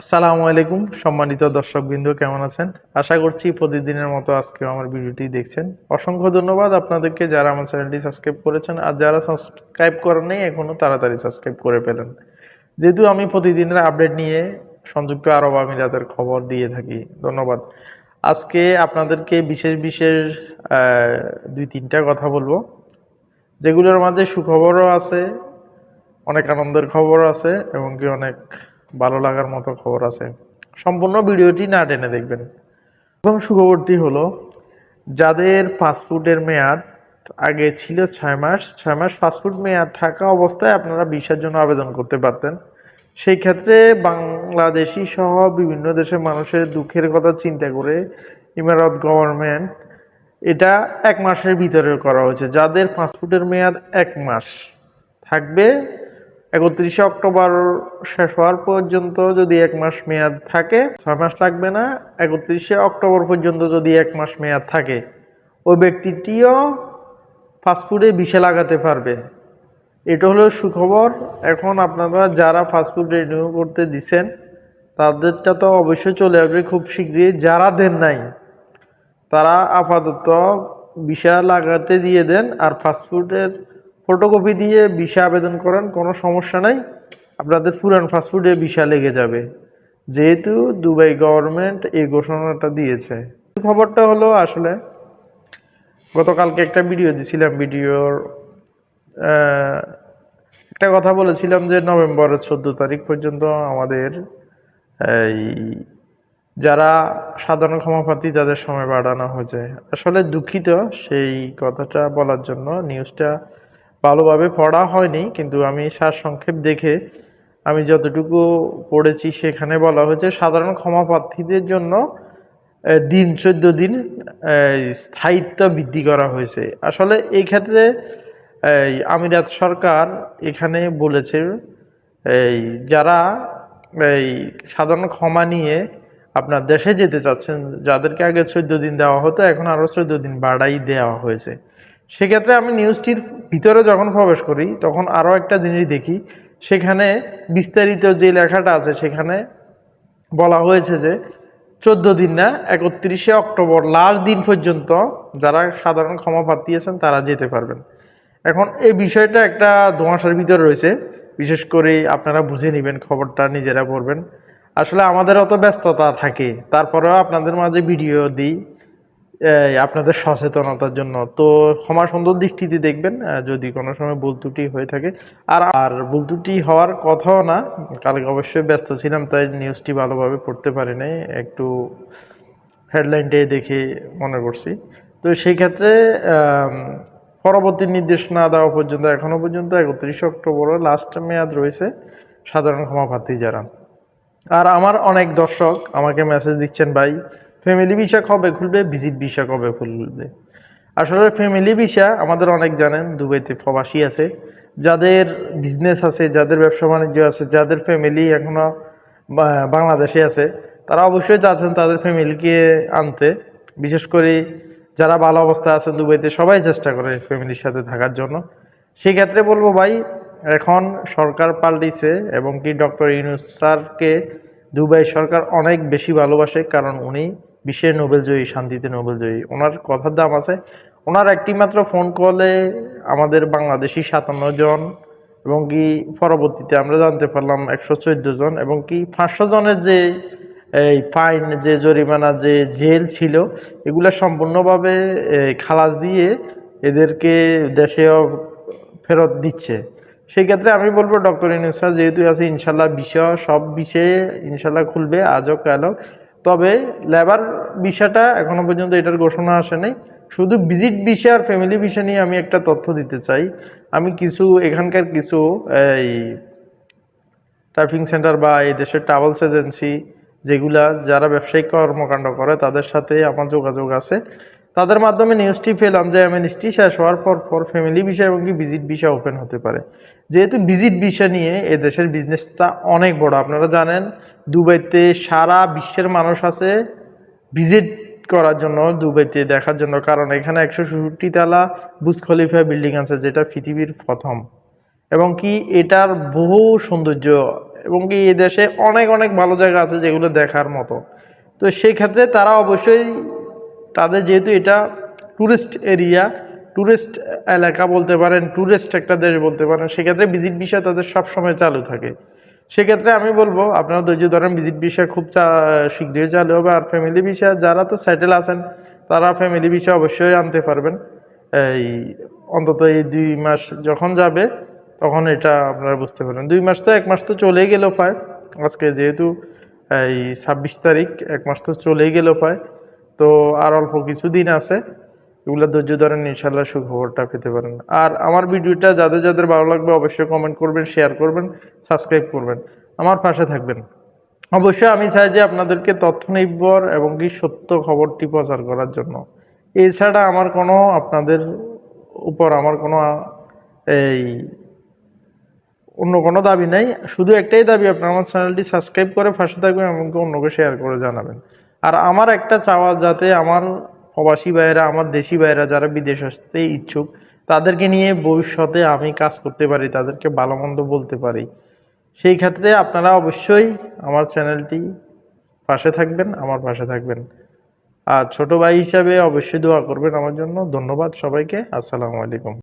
আসসালামু আলাইকুম সম্মানিত দর্শকবৃন্দ, কেমন আছেন? আশা করছি প্রতিদিনের মতো আজকে আমার ভিডিওটি দেখছেন। অসংখ্য ধন্যবাদ আপনাদেরকে যারা আমার চ্যানেলটি সাবস্ক্রাইব করেছেন আর যারা সাবস্ক্রাইব করেন নাই এখনও তাড়াতাড়ি সাবস্ক্রাইব করে ফেলেন। যেহেতু আমি প্রতিদিনের আপডেট নিয়ে সংযুক্ত আরব আমিরাতের খবর দিয়ে থাকি, ধন্যবাদ। আজকে আপনাদেরকে বিশেষ বিশেষ দুই তিনটা কথা বলব, যেগুলোর মাঝে সুখবরও আছে, অনেক আনন্দের খবর আছে, এবং কি অনেক ভালো লাগার মতো খবর আছে। সম্পূর্ণ ভিডিওটি না টেনে দেখবেন। প্রথম সুখবরটি হলো, যাদের পাসপোর্টের মেয়াদ আগে ছিল ছয় মাস ছয় মাস পাসপোর্ট মেয়াদ থাকা অবস্থায় আপনারা ভিসার জন্য আবেদন করতে পারতেন। সেই ক্ষেত্রে বাংলাদেশি সহ বিভিন্ন দেশের মানুষের দুঃখের কথা চিন্তা করে ইমারত গভর্নমেন্ট এটা এক মাসের ভিতরে করা হয়েছে। যাদের পাসপোর্টের মেয়াদ এক মাস থাকবে একত্রিশে অক্টোবর শেষ হওয়ার পর্যন্ত যদি এক মাস মেয়াদ থাকে, ছয় মাস লাগবে না, একত্রিশে অক্টোবর পর্যন্ত যদি এক মাস মেয়াদ থাকে, ওই ব্যক্তিটিও ফাস্টফুডে ভিসা লাগাতে পারবে। এটা হলো সুখবর। এখন আপনারা যারা ফাস্টফুড রিনিউ করতে দিছেন, তাদেরটা তো অবশ্যই চলে আসবে খুব শীঘ্রই। যারা দেন নাই, তারা আপাতত ভিসা লাগাতে দিয়ে দেন আর পাসপোর্টের ফটোকপি দিয়ে ভিসা আবেদন করেন, কোনো সমস্যা নাই। আপনাদের পুরান ফাস্টফুডে ভিসা লেগে যাবে। যেহেতু দুবাই গভর্নমেন্ট এই ঘোষণাটা দিয়েছে। খবরটা হলো আসলে, গতকালকে একটা ভিডিও দিছিলাম, ভিডিওর একটা কথা বলেছিলাম যে নভেম্বরের চোদ্দ তারিখ পর্যন্ত আমাদের, এই, যারা সাধারণ ক্ষমাপ্রার্থী তাদের সময় বাড়ানো হয়েছে। আসলে দুঃখিত সেই কথাটা বলার জন্য নিউজটা ভালোভাবে পড়া হয়নি, কিন্তু আমি সারসংক্ষেপ দেখে আমি যতটুকু পড়েছি সেখানে বলা হয়েছে সাধারণ ক্ষমাপ্রার্থীদের জন্য দিন চোদ্দ দিন স্থায়িত্ব বৃদ্ধি করা হয়েছে। আসলে এই ক্ষেত্রে আমিরাত সরকার এখানে বলেছে এই যারা এই সাধারণ ক্ষমা নিয়ে আপনার দেশে যেতে চাচ্ছেন, যাদেরকে আগে চোদ্দ দিন দেওয়া হতো, এখন আরও চোদ্দ দিন বাড়াই দেওয়া হয়েছে। সেক্ষেত্রে আমি নিউজটির ভিতরে যখন প্রবেশ করি, তখন আরও একটা জিনিস দেখি। সেখানে বিস্তারিত যে লেখাটা আছে, সেখানে বলা হয়েছে যে, চোদ্দ দিন না, একত্রিশে অক্টোবর, লাস্ট দিন পর্যন্ত যারা সাধারণ ক্ষমা প্রার্থীয়েছেন তারা যেতে পারবেন। এখন এই বিষয়টা একটা ধোঁয়াশার ভিতরে রয়েছে। বিশেষ করে আপনারা বুঝে নেবেন, খবরটা নিজেরা পড়বেন। আসলে আমাদের অত ব্যস্ততা থাকে, তারপরেও আপনাদের মাঝে ভিডিও দিই। আপনাদের সচেতনতার জন্য। তো ক্ষমা সুন্দর দৃষ্টিতে দেখবেন যদি কোনো সময় ভুল ত্রুটি হয়ে থাকে। আর আর ভুল ত্রুটি হওয়ার কথাও না, কালকে অবশ্যই ব্যস্ত ছিলাম, তাই নিউজটি ভালোভাবে পড়তে পারি নাই একটু হেডলাইনটাই দেখে মনে করছি। তো সেই ক্ষেত্রে পরবর্তী নির্দেশ না দেওয়া পর্যন্ত এখনও পর্যন্ত একত্রিশে অক্টোবরে লাস্ট মেয়াদ রয়েছে। সাধারণ ক্ষমা প্রার্থী যারা। আর আমার অনেক দর্শক আমাকে মেসেজ দিচ্ছেন, ভাই ফ্যামিলি ভিসা কবে খুলবে? ভিজিট ভিসা কবে খুলবে? আসলে ফ্যামিলি ভিসা আমাদের অনেক জানেন, দুবাইতে প্রবাসী আছে। যাদের বিজনেস আছে, যাদের ব্যবসা বাণিজ্য আছে, যাদের ফ্যামিলি এখনও বাংলাদেশে আছে, তারা অবশ্যই চাচ্ছেন তাদের ফ্যামিলিকে আনতে। বিশেষ করে যারা ভালো অবস্থা আছে দুবাইতে, সবাই চেষ্টা করে ফ্যামিলির সাথে থাকার জন্য। সেক্ষেত্রে বলব ভাই, এখন সরকার পাল্টিছে এবং কি ডক্টর ইউনুস স্যারকে দুবাই সরকার অনেক বেশি ভালোবাসে, কারণ উনি বিশ্বের নোবেল জয়ী শান্তিতে নোবেল জয়ী ওনার কথার দাম আছে। ওনার একটি মাত্র ফোন কলে আমাদের বাংলাদেশি সাতান্ন জন এবং কি পরবর্তীতে আমরা জানতে পারলাম একশো চোদ্দ জন এবং কি পাঁচশো জনের যে, এই ফাইন, যে জরিমানা, যে জেল ছিল, এগুলো সম্পূর্ণভাবে খালাস দিয়ে এদেরকে দেশেও ফেরত দিচ্ছে। সেই ক্ষেত্রে আমি বলব, ডক্টর ইনুসা যেহেতু আছে, ইনশাল্লাহ বিষয় সব বিষয়ে ইনশাল্লাহ খুলবে, আজও কালও। তবে লেবার বিষয়টা এখনও পর্যন্ত এটার ঘোষণা আসে নাই শুধু ভিজিট বিষয় আর ফ্যামিলি বিষয় নিয়ে আমি একটা তথ্য দিতে চাই। আমি কিছু এখানকার কিছু, এই ট্রাফিং সেন্টার বা এই দেশের ট্রাভেলস এজেন্সি যেগুলা যারা ব্যবসায়িক কর্মকাণ্ড করে, তাদের সাথে আমার যোগাযোগ আছে। তাদের মাধ্যমে নিউজটি পেলাম যে এমএনএসটি শেষ হওয়ার পর পর ফ্যামিলি বিষয় এবং কি ভিজিট ভিসা ওপেন হতে পারে। যেহেতু ভিজিট ভিসা নিয়ে এ দেশের বিজনেসটা অনেক বড়, আপনারা জানেন দুবাইতে সারা বিশ্বের মানুষ আছে ভিজিট করার জন্য দুবাইতে দেখার জন্য। কারণ এখানে একশো ষষট্টি তালা বুজ খলিফা বিল্ডিং আছে, যেটা পৃথিবীর প্রথম। এবং কি এটার বহু সৌন্দর্য এবং কি এই দেশে অনেক অনেক ভালো জায়গা আছে যেগুলো দেখার মতো। তো সেই ক্ষেত্রে তারা অবশ্যই তাদের যেহেতু এটা ট্যুরিস্ট এরিয়া ট্যুরিস্ট এলাকা বলতে পারেন ট্যুরিস্ট একটা দেশ বলতে পারেন, সেক্ষেত্রে ভিজিট বিষয় তাদের সবসময় চালু থাকে। সেক্ষেত্রে আমি বলব, আপনারা ধৈর্য ধরেন ভিজিট বিষয় খুব চা- শীঘ্রই চালু হবে, আর ফ্যামিলি বিষয় যারা তো সেটেল আছেন, তারা ফ্যামিলি বিষয় অবশ্যই আনতে পারবেন। এই অন্তত এই দুই মাস যখন যাবে, তখন এটা আপনারা বুঝতে পারবেন। দুই মাস তো, এক মাস তো চলেই গেল পায় আজকে যেহেতু এই ছাব্বিশ তারিখ, এক মাস তো চলেই গেল প্রায়। তো আর অল্প কিছু দিন আছে, এগুলো ধৈর্য ধরেন ইনশাল্লাহ সুখবরটা পেতে পারেন। আর আমার ভিডিওটা যাদের যাদের ভালো লাগবে অবশ্যই কমেন্ট করবেন শেয়ার করবেন সাবস্ক্রাইব করবেন। আমার পাশে থাকবেন। অবশ্যই আমি চাই যে আপনাদেরকে তথ্য নির্ভর এবং কি সত্য খবরটি প্রচার করার জন্য। এছাড়া আমার কোনো আপনাদের উপর আমার কোনো, এই, অন্য কোনো দাবি নেই। শুধু একটাই দাবি, আপনার আমার চ্যানেলটি সাবস্ক্রাইব করে পাশে থাকবেন এমনকি অন্যকে শেয়ার করে জানাবেন। আর আমার একটা চাওয়া যাতে আমার প্রবাসী ভাইয়েরা, আমার দেশি ভাইয়েরা যারা বিদেশ আসতে ইচ্ছুক, তাদেরকে নিয়ে ভবিষ্যতে আমি কাজ করতে পারি, তাদেরকে ভালো মন্দ বলতে পারি। সেই ক্ষেত্রে আপনারা অবশ্যই আমার চ্যানেলটি পাশে থাকবেন, আমার পাশে থাকবেন। আর ছোট ভাই হিসাবে অবশ্যই দোয়া করবেন আমার জন্য। ধন্যবাদ সবাইকে। আসসালামু আলাইকুম।